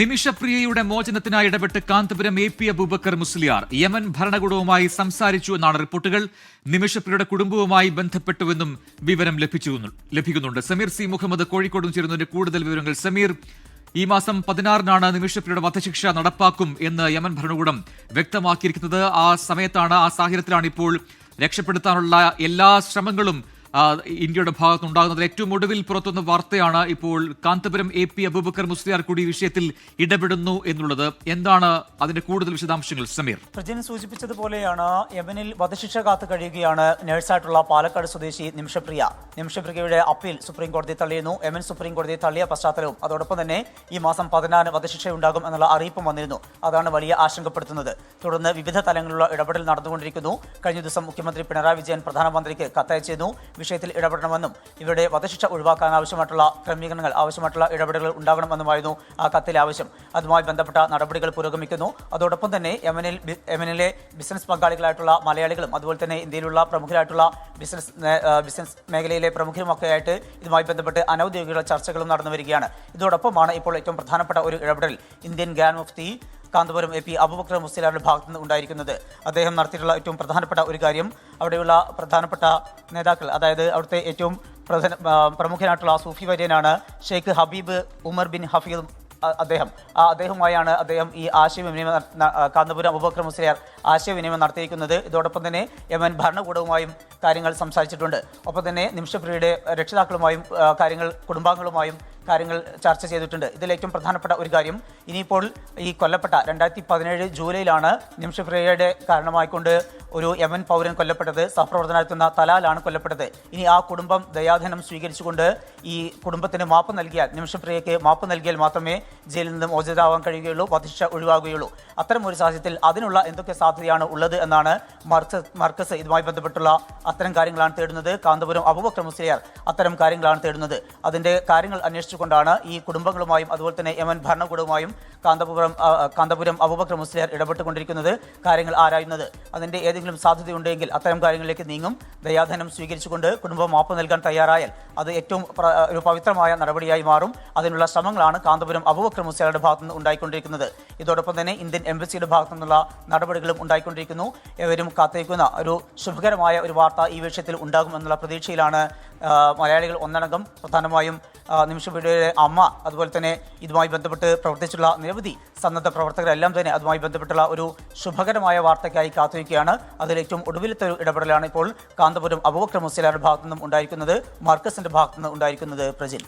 നിമിഷപ്രിയയുടെ മോചനത്തിനായി ഇടപെട്ട് Kanthapuram A P Abubakar Musliyar Yemen ഭരണകൂടവുമായി സംസാരിച്ചു എന്നാണ് റിപ്പോർട്ടുകൾ. നിമിഷപ്രിയയുടെ കുടുംബവുമായി ബന്ധപ്പെട്ടുവെന്നും വിവരം ലഭിക്കുന്നുണ്ട്. സമീർ സി. മുഹമ്മദ് കോഴിക്കോടും ചേരുന്നതിന്റെ കൂടുതൽ വിവരങ്ങൾ. സമീർ ഈ മാസം പതിനാറിനാണ് നിമിഷപ്രിയയുടെ വധശിക്ഷ നടപ്പാക്കും എന്ന് യമൻ ഭരണകൂടം വ്യക്തമാക്കിയിരിക്കുന്നത്. ആ സമയത്താണ് ആ സാഹചര്യത്തിലാണ് ഇപ്പോൾ രക്ഷപ്പെടുത്താനുള്ള എല്ലാ ശ്രമങ്ങളും ഇന്ത്യയുടെ ഭാഗത്തുനിന്നുണ്ടാകുന്നത് ഏറ്റവും ഒടുവിൽ പുറത്തുന്ന വാർത്തയാണ് ഇപ്പോൾ കാന്തപുരം എ പി അബൂബക്കർ മുസ്ലിയാർ കൂടി വിഷയത്തിൽ ഇടപെടുന്നു എന്നുള്ളത്. എന്താണ് അതിന്റെ കൂടുതൽ വിശദാംശങ്ങൾ സമീർ? പ്രജന സൂചിപ്പിച്ചതുപോലെയാണ് യമനിൽ വധശിക്ഷ കാത്തു കഴിയുകയാണ് നഴ്സായിട്ടുള്ള പാലക്കാട് സ്വദേശി നിമിഷപ്രിയ. നിമിഷപ്രിയയുടെ അപ്പീൽ സുപ്രീം കോടതി തള്ളിയിരുന്നു. യമൻ സുപ്രീം കോടതി തള്ളിയ പശ്ചാത്തലവും അതോടൊപ്പം തന്നെ ഈ മാസം പതിനാല് വധശിക്ഷ ഉണ്ടാകും എന്നുള്ള അറിയിപ്പും വന്നിരുന്നു. അതാണ് വലിയ ആശങ്കപ്പെടുത്തുന്നത്. തുടർന്ന് വിവിധ തലങ്ങളിലുള്ള ഇടപെടൽ നടന്നുകൊണ്ടിരിക്കുന്നു. കഴിഞ്ഞ ദിവസം മുഖ്യമന്ത്രി പിണറായി വിജയൻ പ്രധാനമന്ത്രിക്ക് കത്തയച്ചിരുന്നു. വിഷയത്തിൽ ഇടപെടണമെന്നും ഇവരുടെ വധശിക്ഷ ഒഴിവാക്കാൻ ആവശ്യമായിട്ടുള്ള ക്രമീകരണങ്ങൾ ആവശ്യമായിട്ടുള്ള ഇടപെടലുകൾ ഉണ്ടാകണമെന്നുമായിരുന്നു ആ കത്തിലെ ആവശ്യം. അതുമായി ബന്ധപ്പെട്ട നടപടികൾ പുരോഗമിക്കുന്നു. അതോടൊപ്പം തന്നെ യമനിൽ യമനിലെ ബിസിനസ് പങ്കാളികളായിട്ടുള്ള മലയാളികളും അതുപോലെ തന്നെ ഇന്ത്യയിലുള്ള പ്രമുഖരായിട്ടുള്ള ബിസിനസ് ബിസിനസ് മേഖലയിലെ പ്രമുഖരുമൊക്കെ ആയിട്ട് ഇതുമായി ബന്ധപ്പെട്ട് അനൌദ്യോഗിക ചർച്ചകളും നടന്നു വരികയാണ് ഇതോടൊപ്പമാണ് ഇപ്പോൾ ഏറ്റവും പ്രധാനപ്പെട്ട ഒരു ഇടപെടൽ. ഇന്ത്യൻ ഗ്രാൻഡ് മുഫ്തി കാന്തപുരം എ പി അബുബക്കർ മുസ്ലിയാരുടെ ഭാഗത്തു നിന്ന് ഉണ്ടായിരിക്കുന്നത്. അദ്ദേഹം നടത്തിയിട്ടുള്ള ഏറ്റവും പ്രധാനപ്പെട്ട ഒരു കാര്യം അവിടെയുള്ള പ്രധാനപ്പെട്ട നേതാക്കൾ അതായത് അവിടുത്തെ ഏറ്റവും പ്രധാന പ്രമുഖനായിട്ടുള്ള സൂഫി വര്യനാണ് Sheikh Habib Umar bin Hafiz അദ്ദേഹം. ആ അദ്ദേഹവുമായാണ് അദ്ദേഹം ഈ ആശയവിനിമയം കാന്തപുരം അബുബക്ര മുസ്ലിയാർ ആശയവിനിമയം നടത്തിയിരിക്കുന്നത്. ഇതോടൊപ്പം തന്നെ യമൻ ഭരണകൂടവുമായും കാര്യങ്ങൾ സംസാരിച്ചിട്ടുണ്ട്. ഒപ്പം തന്നെ നിമിഷപ്രിയയുടെ രക്ഷിതാക്കളുമായും കാര്യങ്ങൾ കുടുംബാംഗങ്ങളുമായും കാര്യങ്ങൾ ചർച്ച ചെയ്തിട്ടുണ്ട്. ഇതിൽ ഏറ്റവും പ്രധാനപ്പെട്ട ഒരു കാര്യം ഇനിയിപ്പോൾ ഈ കൊല്ലപ്പെട്ട രണ്ടായിരത്തി പതിനേഴ് ജൂലൈയിലാണ് നിമിഷപ്രിയയുടെ കാരണമായിക്കൊണ്ട് ഒരു യമൻ പൗരൻ കൊല്ലപ്പെട്ടത്. സഹപ്രവർത്തനം നടത്തുന്ന തലാലാണ് കൊല്ലപ്പെട്ടത്. ഇനി ആ കുടുംബം ദയാധനം സ്വീകരിച്ചുകൊണ്ട് ഈ കുടുംബത്തിന് മാപ്പ് നൽകിയാൽ നിമിഷപ്രിയയ്ക്ക് മാപ്പ് നൽകിയാൽ മാത്രമേ ജയിലിൽ നിന്ന് മോചിതാവാൻ കഴിയുകയുള്ളൂ വധിച്ച ഒഴിവാകുകയുള്ളൂ. അത്തരം ഒരു സാഹചര്യത്തിൽ അതിനുള്ള എന്തൊക്കെ സാധ്യതയാണ് ഉള്ളത് എന്നാണ് മർക്കസ് മർക്കസ് ഇതുമായി ബന്ധപ്പെട്ടുള്ള അത്തരം കാര്യങ്ങളാണ് തേടുന്നത്. കാന്തപുരം അബുബക്ര മുസ്ലിയാർ അത്തരം കാര്യങ്ങളാണ് തേടുന്നത്. അതിന്റെ കാര്യങ്ങൾ അന്വേഷിച്ചുകൊണ്ടാണ് ഈ കുടുംബങ്ങളുമായും അതുപോലെ തന്നെ യമൻ ഭരണകൂടവുമായും കാന്തപുരം കാന്തപുരം അബുബക്ര മുസ്ലിയാർ ഇടപെട്ടുകൊണ്ടിരിക്കുന്നത് കാര്യങ്ങൾ ആരായുന്നത്. അതിന്റെ ഏതെങ്കിലും സാധ്യതയുണ്ടെങ്കിൽ അത്തരം കാര്യങ്ങളിലേക്ക് നീങ്ങും. ദയാധനം സ്വീകരിച്ചുകൊണ്ട് കുടുംബം മാപ്പ് നൽകാൻ തയ്യാറായാൽ അത് ഏറ്റവും ഒരു പവിത്രമായ നടപടിയായി മാറും. അതിനുള്ള ശ്രമങ്ങളാണ് കാന്തപുരം അബുബക്ര മുസ്ലിയാരുടെ ഭാഗത്തുനിന്ന് ഉണ്ടായിക്കൊണ്ടിരിക്കുന്നത്. ഇതോടൊപ്പം തന്നെ ഇന്ത്യൻ എംബസിയുടെ ഭാഗത്തു നിന്നുള്ള നടപടികളും ഉണ്ടായിക്കൊണ്ടിരിക്കുന്നു. ഏവരും കാത്തിരിക്കുന്ന ഒരു ശുഭകരമായ ഒരു വാർത്ത ഈ വിഷയത്തിൽ ഉണ്ടാകുമെന്നുള്ള പ്രതീക്ഷയിലാണ് മലയാളികൾ ഒന്നടങ്കം. പ്രധാനമായും നിമിഷ പീഡിയുടെ അമ്മ അതുപോലെ തന്നെ ഇതുമായി ബന്ധപ്പെട്ട് പ്രവർത്തിച്ചുള്ള നിരവധി സന്നദ്ധ പ്രവർത്തകരെല്ലാം തന്നെ അതുമായി ബന്ധപ്പെട്ടുള്ള ഒരു ശുഭകരമായ വാർത്തയ്ക്കായി കാത്തിരിക്കുകയാണ്. അതിലേറ്റവും ഒടുവിലത്തെ ഒരു ഇടപെടലാണ് ഇപ്പോൾ കാന്തപുരം അബൂബക്കർ ഭാഗത്തു നിന്നും ഉണ്ടായിരിക്കുന്നത് മാർക്കസിന്റെ ഭാഗത്തു നിന്നും ഉണ്ടായിരിക്കുന്നത് പ്രജിൽ